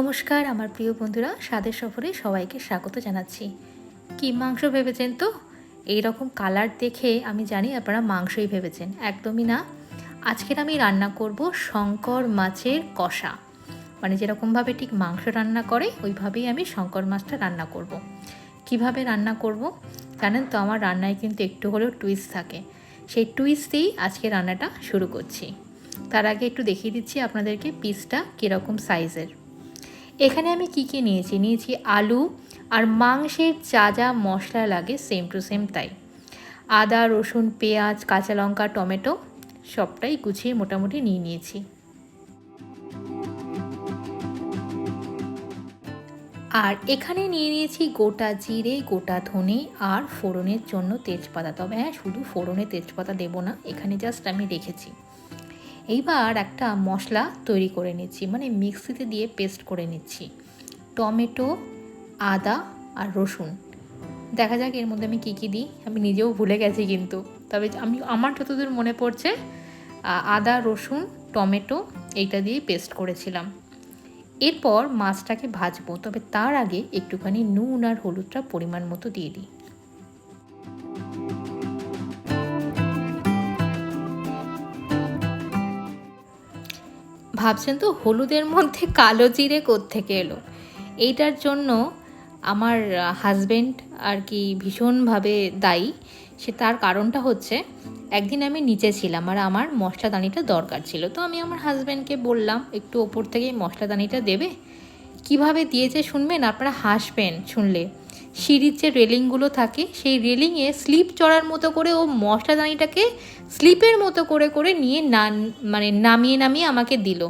নমস্কার, আমার প্রিয় বন্ধুরা, স্বাদের সফরে সবাইকে স্বাগত জানাচ্ছি। কি মাংস ভেবেছেন তো? এই রকম কালার দেখে আমি জানি আপনারা মাংসই ভেবেছেন, একদমই না। আজকের আমি রান্না করব শঙ্কর মাছের কষা। মানে যেরকমভাবে ঠিক মাংস রান্না করে, ওইভাবেই আমি শঙ্কর মাছটা রান্না করব। কীভাবে রান্না করব? জানেন তো, আমার রান্নায় কিন্তু একটু হলেও টুইস্ট থাকে। সেই টুইস্ট দিয়েই আজকে রান্নাটা শুরু করছি। তার আগে একটু দেখিয়ে দিচ্ছি আপনাদেরকে পিসটা কীরকম সাইজের এখানে আমি কি কি নিয়েছি? নিয়েছি আলু আর মাংসের যা যা মশলা লাগে সেম টু সেম তাই। আদা, রসুন, পেঁয়াজ, কাঁচা লঙ্কা, টমেটো সবটাই গুছিয়ে মোটামুটি নিয়ে নিয়েছি। আর এখানে নিয়ে নিয়েছি গোটা জিরে, গোটা ধনে আর ফোড়নের জন্য তেজপাতা। তবে হ্যাঁ শুধু ফোড়নে তেজপাতা দেবো না, এখানে জাস্ট আমি রেখেছি। এইবার একটা মশলা তৈরি করে নিচ্ছি মানে মিক্সিতে দিয়ে পেস্ট করে নিচ্ছি। টমেটো, আদা আর রসুন। দেখা যাক এর মধ্যে আমি কী কী দিই, আমি নিজেও ভুলে গেছি কিন্তু। তবে আমি, আমার যতদূর মনে পড়ছে আদা, রসুন, টমেটো এইটা দিয়ে পেস্ট করেছিলাম। এরপর মাছটাকে ভাজবো, তবে তার আগে একটুখানি নুন আর হলুদটা পরিমাণ মতো দিয়ে দিই। ভাবছেন তো হলুদের মধ্যে কালো জিরে থেকে এলো। এইটার জন্য আমার হাজবেন্ড আর কি ভীষণভাবে দায়ী। সে তার কারণটা হচ্ছে, একদিন আমি নিচে ছিলাম আর আমার মশলাদানিটা দরকার ছিল। তো আমি আমার হাজব্যান্ডকে বললাম, একটু ওপর থেকে মশলাদানিটা দেবে? কীভাবে দিয়েছে শুনবেন? আপনারা হাসবেন শুনলে। সিঁড়ির যে রেলিংগুলো থাকে, সেই রেলিংয়ে স্লিপ চড়ার মতো করে ও মশলাদানিটাকে স্লিপের মতো করে করে নিয়ে না মানে নামিয়ে নামিয়ে আমাকে দিল।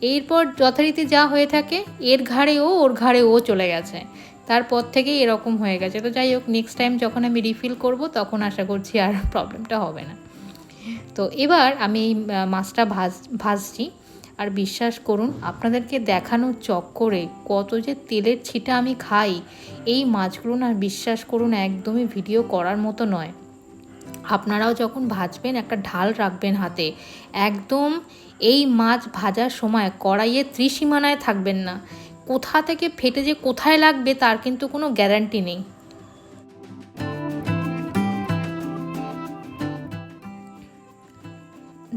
এরপর যথারীতি যা হয়ে থাকে, এর ঘাড়ে ও ওর ঘাড়ে ও চলে গেছে। তারপর থেকেই এরকম হয়ে গেছে। তো যাই হোক নেক্সট টাইম যখন আমি রিফিল করব, তখন আশা করছি আর প্রবলেমটা হবে না। তো এবার আমি এই মাছটা ভাজ, ভাজছি। আর বিশ্বাস করুন, আপনাদেরকে দেখানো চক্করে কত যে তেলের ছিটা আমি খাই, এই মাছগুলো না বিশ্বাস করুন একদমই ভিডিও করার মতো নয়। আপনারাও যখন ভাজবেন, একটা ঢাল রাখবেন হাতে, একদম এই মাছ ভাজার সময় কড়াইয়ে ত্রিসীমানায় থাকবেন না। কোথা থেকে ফেটে যে কোথায় লাগবে তার কিন্তু কোনো গ্যারান্টি নেই।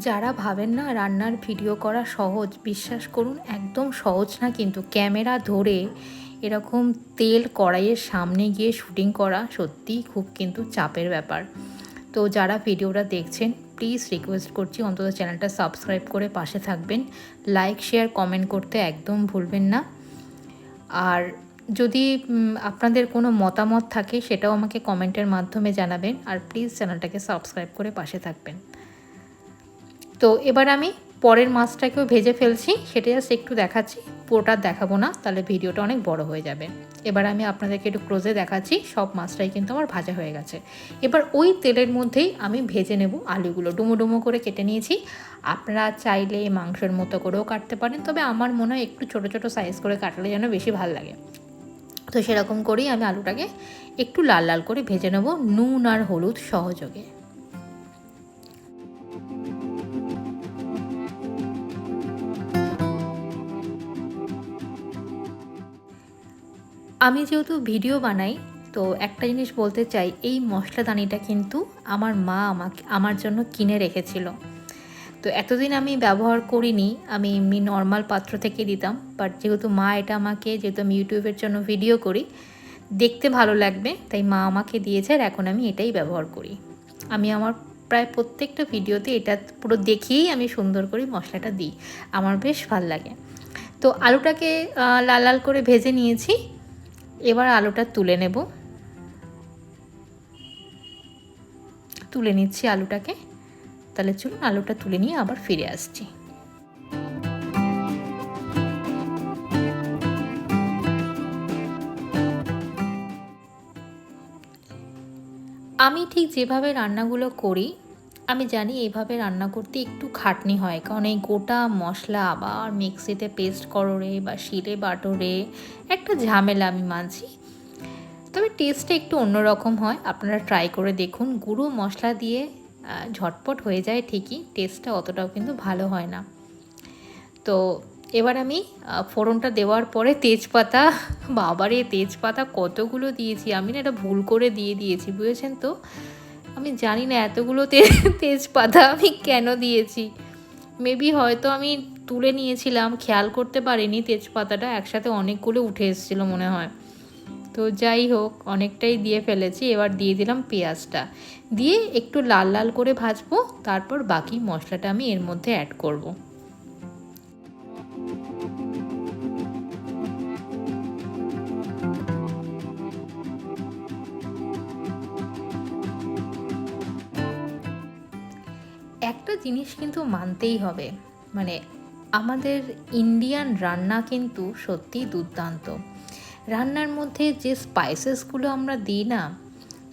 যারা ভাবেন না রান্নার ভিডিও করা সহজ, বিশ্বাস করুন, একদম সহজ না কিন্তু ক্যামেরা ধরে এরকম তেল কড়াইয়ের সামনে গিয়ে শুটিং করা সত্যিই খুব কিন্তু চাপের ব্যাপার। তো যারা ভিডিওটা দেখছেন প্লিজ রিকোয়েস্ট করছি অন্তত চ্যানেলটা সাবস্ক্রাইব করে পাশে থাকবেন। লাইক শেয়ার কমেন্ট করতে একদম ভুলবেন না। আর যদি আপনাদের কোনো মতামত থাকে সেটাও আমাকে কমেন্টের মাধ্যমে জানাবেন। আর প্লিজ চ্যানেলটাকে সাবস্ক্রাইব করে পাশে থাকবেন। তো এবার আমি পরের মাছটাকেও ভেজে ফেলছি, সেটা জাস্ট একটু দেখাচ্ছি, পুরোটা দেখাবো না, তাহলে ভিডিওটা অনেক বড় হয়ে যাবে। এবার আমি আপনাদেরকে একটু ক্লোজে দেখাচ্ছি, সব মাছটাই কিন্তু আমার ভাজা হয়ে গেছে। এবার ওই তেলের মধ্যেই আমি ভেজে নেব আলুগুলো ডুমো ডুমো করে কেটে নিয়েছি। আপনারা চাইলে মাংসের মতো করেও কাটতে পারেন, তবে আমার মনে হয় একটু ছোটো ছোটো সাইজ করে কাটলে যেন বেশি ভালো লাগে। তো সেরকম করেই আমি আলুটাকে একটু লাল লাল করে ভেজে নেব, নুন আর হলুদ সহযোগে। আমি যেহেতু ভিডিও বানাই, তো একটা জিনিস বলতে চাই, এই মশলাদানিটা কিন্তু আমার মা আমাকে, আমার জন্য কিনে রেখেছিল। তো এতদিন আমি ব্যবহার করিনি, আমি এমনি নর্মাল পাত্র থেকে দিতাম বাট যেহেতু মা এটা আমাকে, যেহেতু আমি ইউটিউবের জন্য ভিডিও করি, দেখতে ভালো লাগবে, তাই মা আমাকে দিয়েছে আর এখন আমি এটাই ব্যবহার করি। আমি আমার প্রায় প্রত্যেকটা ভিডিওতে এটা পুরো দেখিয়েই আমি সুন্দর করে মশলাটা দিই, আমার বেশ ভালো লাগে। তো আলুটাকে লাল লাল করে ভেজে নিয়েছি এবার আলুটা তুলে নেব। তুলে নিচ্ছি আলুটাকে। তাহলে চলুন আলুটা তুলে নিয়ে আবার ফিরে আসছি। আমি ঠিক যেভাবে রান্নাগুলো করি আমি জানি এইভাবে রান্না করতে একটু খাটনি হয়, কারণ এই গোটা মশলা আবার মিক্সিতে পেস্ট করো রে বা শিলে বাটো রে, একটা ঝামেলা আমি মানছি। তবে টেস্টটা একটু অন্যরকম হয়, আপনারা ট্রাই করে দেখুন। গুঁড়ো মশলা দিয়ে ঝটপট হয়ে যায় ঠিকই, টেস্টটা অতটাও কিন্তু ভালো হয় না। তো এবার আমি ফোড়নটা দেওয়ার পরে তেজপাতা, বাবারে তেজপাতা কতগুলো দিয়েছি, আমি না এটা ভুল করে দিয়ে দিয়েছি, বুঝেছেন তো? আমি জানি না এতগুলো তেজপাতা আমি কেন দিয়েছি। মেবি হয়তো আমি তুলে নিয়েছিলাম, খেয়াল করতে পারিনি তেজপাতাটা, একসাথে অনেকগুলো উঠে এসেছিল মনে হয়। তো যাই হোক, অনেকটাই দিয়ে ফেলেছি, এবার দিয়ে দিলাম পেঁয়াজটা। দিয়ে একটু লাল লাল করে ভাজবো, তারপর বাকি মশলাটা আমি এর মধ্যে অ্যাড করব। একটা জিনিস কিন্তু মানতেই হবে। মানে আমাদের ইন্ডিয়ান রান্না কিন্তু সত্যিই দুর্দান্ত। রান্নার মধ্যে যে স্পাইসেসগুলো আমরা দিই না,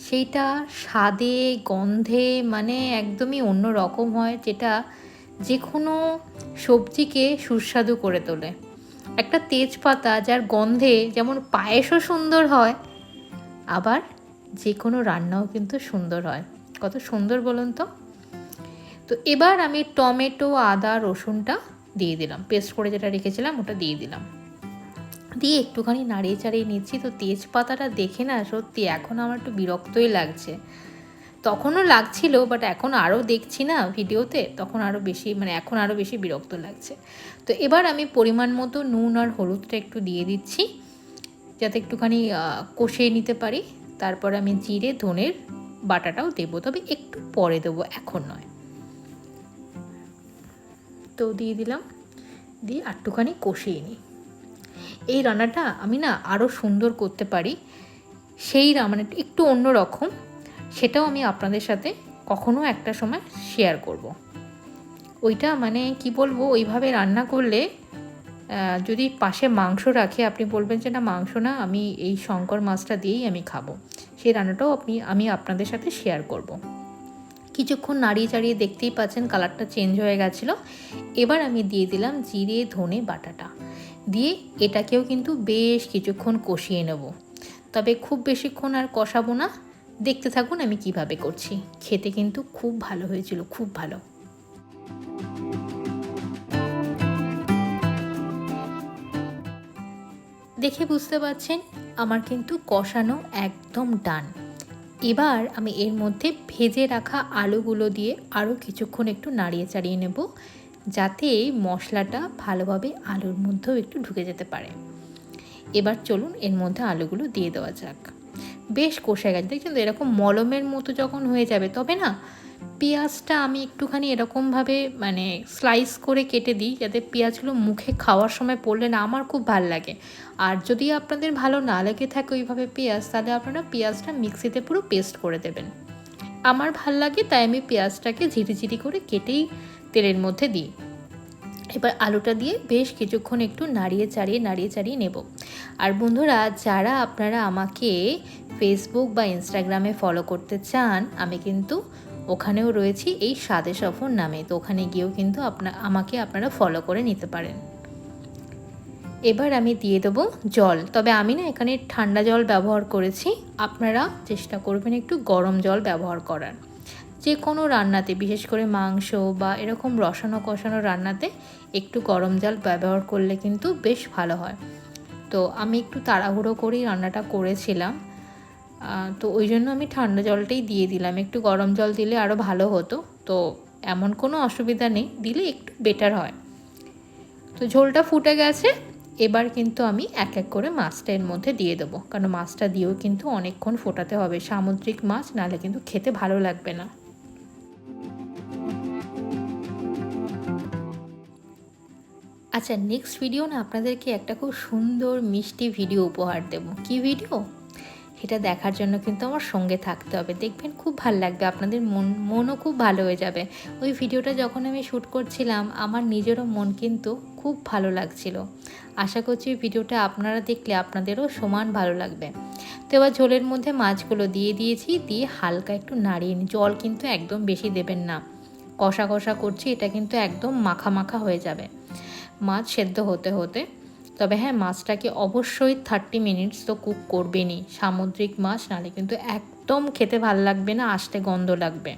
সেইটা স্বাদে, গন্ধে মানে একদমই অন্য রকম হয়, যেটা যে কোনো সবজিকে সুস্বাদু করে তোলে। একটা তেজপাতা যার গন্ধে যেমন পায়েসও সুন্দর হয়, আবার যে কোনো রান্নাও কিন্তু সুন্দর হয়। কত সুন্দর বলুন তো? তো এবার আমি টমেটো, আদা, রসুনটা দিয়ে দিলাম। পেস্ট করে যেটা রেখেছিলাম ওটা দিয়ে দিলাম। দিয়ে একটুখানি নাড়িয়ে চাড়িয়ে নিচ্ছি। তো তেজপাতাটা দেখে না সত্যি এখন আমার একটু বিরক্তই লাগছে। তখনও লাগছিল বাট এখন আরও দেখছি না ভিডিওতে, তখন আরও বেশি মানে এখন আরও বেশি বিরক্ত লাগছে। তো এবার আমি পরিমাণ মতো নুন আর হলুদটা একটু দিয়ে দিচ্ছি, যাতে একটুখানি কষিয়ে নিতে পারি। তারপর আমি জিরে, ধনের বাটাটাও দেবো, তবে একটু পরে দেবো, এখন নয়। তো দিয়ে দিলাম, দিয়ে একটুখানি কষিয়ে নিই এই রান্নাটা আমি না আরও সুন্দর করতে পারি, সেই মানে একটু অন্য রকম, সেটাও আমি আপনাদের সাথে কখনো একটা সময় শেয়ার করব। ওইটা মানে কি বলব, ওইভাবে রান্না করলে যদি পাশে মাংস রাখে, আপনি বলবেন যে, না, মাংস না, আমি এই শঙ্কর মাছটা দিয়েই আমি খাব সেই রান্নাটাও আপনি, আমি আপনাদের সাথে শেয়ার করব। কিছুক্ষণ নাড়িয়ে চাড়িয়ে দেখতেই পাচ্ছেন কালারটা চেঞ্জ হয়ে গেছিল। এবার আমি দিয়ে দিলাম জিরে, ধনে, বাটাটা। দিয়ে এটাকেও কিন্তু বেশ কিছুক্ষণ কষিয়ে নেব। তবে খুব বেশিক্ষণ আর কষাবো না। দেখতে থাকুন আমি কীভাবে করছি। খেতে কিন্তু খুব ভালো হয়েছিল, খুব ভালো। দেখে বুঝতে পারছেন, আমার কিন্তু কষানো একদম ডান। এবার আমি এর মধ্যে ভেজে রাখা আলুগুলো দিয়ে আরও কিছুক্ষণ একটু নাড়িয়ে চাড়িয়ে নেব, যাতে মশলাটা ভালোভাবে আলুর মধ্যেও একটু ঢুকে যেতে পারে। এবার চলুন এর মধ্যে আলুগুলো দিয়ে দেওয়া যাক। বেশ কষে গেছে। দেখছেন তো এরকম মলমের মতো যখন হয়ে যাবে, তবে না পেঁয়াজটা আমি একটুখানি এরকমভাবে মানে স্লাইস করে কেটে দিই, যাতে পেঁয়াজগুলো মুখে খাওয়ার সময় পড়লে না আমার খুব ভালো লাগে। আর যদি আপনাদের ভালো না লেগে থাকে ওইভাবে পেঁয়াজ, তাহলে আপনারা পেঁয়াজটা মিক্সিতে পুরো পেস্ট করে দেবেন। আমার ভালো লাগে, তাই আমি পেঁয়াজটাকে ঝিরিঝিরি করে কেটেই তেলের মধ্যে দিই। এবার আলুটা দিয়ে বেশ কিছুক্ষণ একটু নাড়িয়ে চাড়িয়ে নাড়িয়ে চাড়িয়ে নেব। আর বন্ধুরা, যারা আপনারা আমাকে ফেসবুক বা ইনস্টাগ্রামে ফলো করতে চান, আমি কিন্তু ওখানেও রয়েছি এই স্বাদে সফর নামে। তো ওখানে গিয়েও কিন্তু আপনা, আমাকে আপনারা ফলো করে নিতে পারেন। এবার আমি দিয়ে দেবো জল। তবে আমি না এখানে ঠান্ডা জল ব্যবহার করেছি। আপনারা চেষ্টা করবেন একটু গরম জল ব্যবহার করার। যে কোনো রান্নাতে, বিশেষ করে মাংস বা এরকম রসানো কষানো রান্নাতে একটু গরম জল ব্যবহার করলে কিন্তু বেশ ভালো হয়। তো আমি একটু তাড়াহুড়ো করেই রান্নাটা করেছিলাম। তো ওই জন্য আমি ঠান্ডা জলটাই দিয়ে দিলাম। একটু গরম জল দিলে আরও ভালো হতো। তো এমন কোনো অসুবিধা নেই, দিলে একটু বেটার হয়। তো ঝোলটা ফুটে গেছে, এবার কিন্তু আমি এক এক করে মাছটা এর মধ্যে দিয়ে দেবো। কারণ মাছটা দিয়েও কিন্তু অনেকক্ষণ ফোটাতে হবে। সামুদ্রিক মাছ, নাহলে কিন্তু খেতে ভালো লাগবে না। আচ্ছা নেক্সট ভিডিও না আপনাদেরকে একটা খুব সুন্দর মিষ্টি ভিডিও উপহার দেবো। কি ভিডিও সেটা দেখার জন্য কিন্তু আমার সঙ্গে থাকতে হবে। দেখবেন খুব ভালো লাগবে, আপনাদের মন, মনও খুব ভালো হয়ে যাবে। ওই ভিডিওটা যখন আমি শ্যুট করছিলাম, আমার নিজেরও মন কিন্তু খুব ভালো লাগছিল। আশা করছি ভিডিওটা আপনারা দেখলে আপনাদেরও সমান ভালো লাগবে। তো এবার ঝোলের মধ্যে মাছগুলো দিয়ে দিয়েছি, দিয়ে হালকা একটু নাড়িয়ে নিই। জল কিন্তু একদম বেশি দেবেন না। কষা কষা করছি, এটা কিন্তু একদম মাখা মাখা হয়ে যাবে। মাছ সেদ্ধ হতে হতে তবে হ্যাঁ মাছটাকে অবশ্যই থার্টি মিনিটস তো কুক করবেনই। সামুদ্রিক মাছ নাহলে কিন্তু একদম খেতে ভালো লাগবে না, আসতে গন্ধ লাগবে।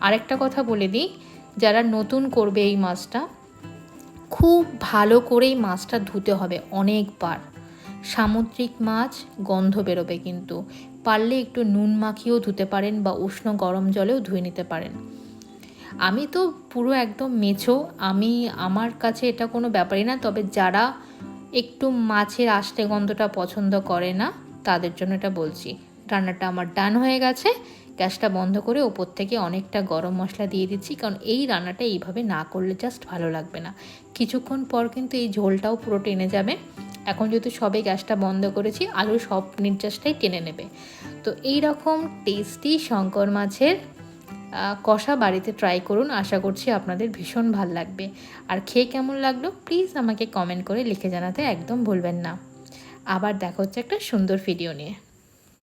আরেকটা কথা বলে দিই, যারা নতুন করবে এই মাছটা, খুব ভালো করেই মাছটা ধুতে হবে অনেকবার। সামুদ্রিক মাছ গন্ধ বেরোবে কিন্তু। পারলে একটু নুন মাখিয়েও ধুতে পারেন বা উষ্ণ গরম জলেও ধুয়ে নিতে পারেন। আমি তো পুরো একদম মেছো, আমি, আমার কাছে এটা কোনো ব্যাপারই না, তবে যারা একটু মাছের আষ্টে গন্ধটা পছন্দ করে না, তাদের জন্য এটা বলছি। রান্নাটা আমার ডান হয়ে গেছে, গ্যাসটা বন্ধ করে ওপর থেকে অনেকটা গরম মশলা দিয়ে দিচ্ছি, কারণ এই রান্নাটা এইভাবে না করলে জাস্ট ভালো লাগবে না। কিছুক্ষণ পর কিন্তু এই ঝোলটাও পুরো টেনে যাবে। এখন যেহেতু সবে গ্যাসটা বন্ধ করেছি, আলু সব নির্যাসটাই টেনে নেবে। তো এই রকম টেস্টি শঙ্কর মাছের কষা বাড়িতে ট্রাই করুন। আশা করছি আপনাদের ভীষণ ভালো লাগবে। আর খেয়ে কেমন লাগল? প্লিজ আমাকে কমেন্ট করে লিখে জানাতে একদম ভুলবেন না। আবার দেখা হচ্ছে একটা সুন্দর ভিডিও নিয়ে।